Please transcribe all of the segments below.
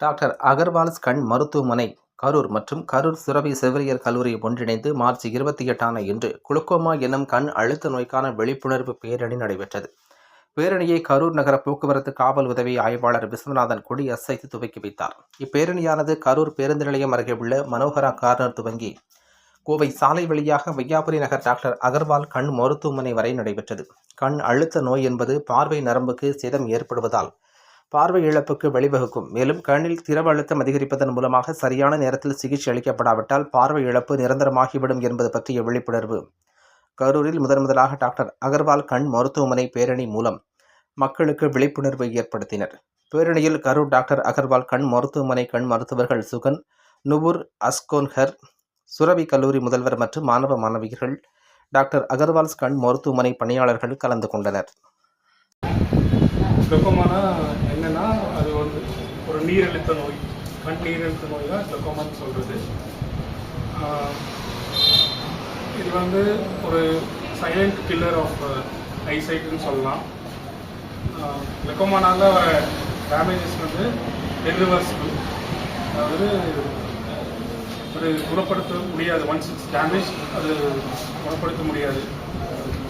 Doctor Agarwal's கண் மருத்துவமனை கரூர் மற்றும் கரூர் சுரபி செவிலியர் கல்லூரி ஒன்றிணைந்து மார்ச் இருபத்தி எட்டான இன்று குளுக்கோமா என்னும் கண் அழுத்த நோய்க்கான விழிப்புணர்வு பேரணி நடைபெற்றது. பேரணியை கரூர் நகர போக்குவரத்து காவல் உதவி ஆய்வாளர் விஸ்வநாதன் கொடி அசைத்து துவக்கி வைத்தார். இப்பேரணியானது கரூர் பேருந்து நிலையம் அருகே உள்ள மனோகரா கார்னர் துவங்கி கோவை சாலை வழியாக வையாபுரி நகர் டாக்டர் அகர்வால் கண் மருத்துவமனை வரை நடைபெற்றது. கண் அழுத்த நோய் என்பது பார்வை நரம்புக்கு சேதம் ஏற்படுவதால் பார்வை இழப்புக்கு வழிவகுக்கும். மேலும் கண்ணில் திரவ அழுத்தம் அதிகரிப்பதன் மூலமாக சரியான நேரத்தில் சிகிச்சை அளிக்கப்படாவிட்டால் பார்வை இழப்பு நிரந்தரமாகிவிடும் என்பது பற்றிய விழிப்புணர்வு. கரூரில் முதன் முதலாக டாக்டர் அகர்வால் கண் மருத்துவமனை பேரணி மூலம் மக்களுக்கு விழிப்புணர்வை ஏற்படுத்தினர். பேரணியில் கரூர் டாக்டர் அகர்வால் கண் மருத்துவமனை கண் மருத்துவர்கள் சுகன் நுபுர் அஸ்கோன்ஹர் சுரபி கல்லூரி முதல்வர் மற்றும் மாணவ மாணவியர்கள் டாக்டர் அகர்வால்ஸ் கண் மருத்துவமனை பணியாளர்கள் கலந்து கொண்டனர். கிளக்கோமானா என்னன்னா அது வந்து ஒரு நீரழுத்த நோய் கண் நீரழுத்த நோய் தான் கிளக்கோமான்னு சொல்கிறது இது வந்து ஒரு சைலண்ட் கில்லர் ஆஃப் ஐசைட்டுன்னு சொல்லலாம். கிளக்கோமானால வர டேமேஜஸ் வந்து irreversible அதாவது ஒரு குணப்படுத்த முடியாது. ஒன்ஸ் இட்ஸ் டேமேஜ் அது குணப்படுத்த முடியாது.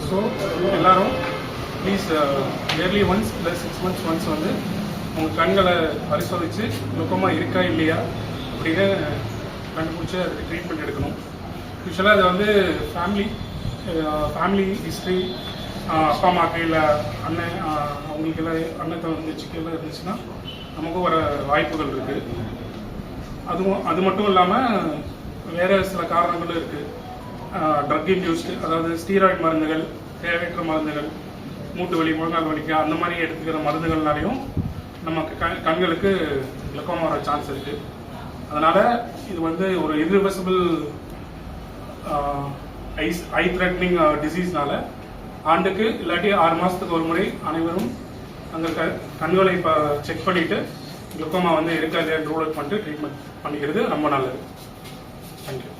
ஸோ எல்லாரும் ப்ளீஸ் இயர்லி ஒன்ஸ் இல்லை சிக்ஸ் மந்த்ஸ் ஒன்ஸ் வந்து உங்கள் கண்களை பரிசோதித்து நுக்கமாக இருக்கா இல்லையா அப்படின்னு கண்டுபிடிச்சி அதுக்கு ட்ரீட்மெண்ட் எடுக்கணும். யூஸ்வலாக அது வந்து ஃபேமிலி ஃபேமிலி ஹிஸ்ட்ரி அப்பா அம்மாக்கு இல்லை அண்ணன் அவங்களுக்கு எல்லாம் அண்ணன் தங்கச்சிக்கு எல்லாம் இருந்துச்சுன்னா நமக்கும் வர வாய்ப்புகள் இருக்குது அதுவும் அது மட்டும் இல்லாமல் வேறு சில காரணங்களும் இருக்குது ட்ரக் இன்டியூஸ்டு அதாவது ஸ்டீராய்டு மருந்துகள் தேவையற்ற மருந்துகள் மூட்டு வலி முழங்கால் வலிக்கு அந்த மாதிரி எடுத்துக்கிற மருந்துகள்னாலையும் நமக்கு கண் கண்களுக்கு கிளக்கோமா வர சான்ஸ் இருக்குது அதனால் இது வந்து ஒரு irreversible ஐஸ் ஐ த்ரெட்னிங் டிசீஸ்னால ஆண்டுக்கு இல்லாட்டி ஆறு மாதத்துக்கு ஒரு முறை அனைவரும் அங்கே க கண்களை இப்போ செக் பண்ணிவிட்டு குளுக்கோமா வந்து இருக்காது ரூல் அவுட் பண்ணிட்டு ட்ரீட்மெண்ட் பண்ணிக்கிறது ரொம்ப நல்லது. தேங்க்யூ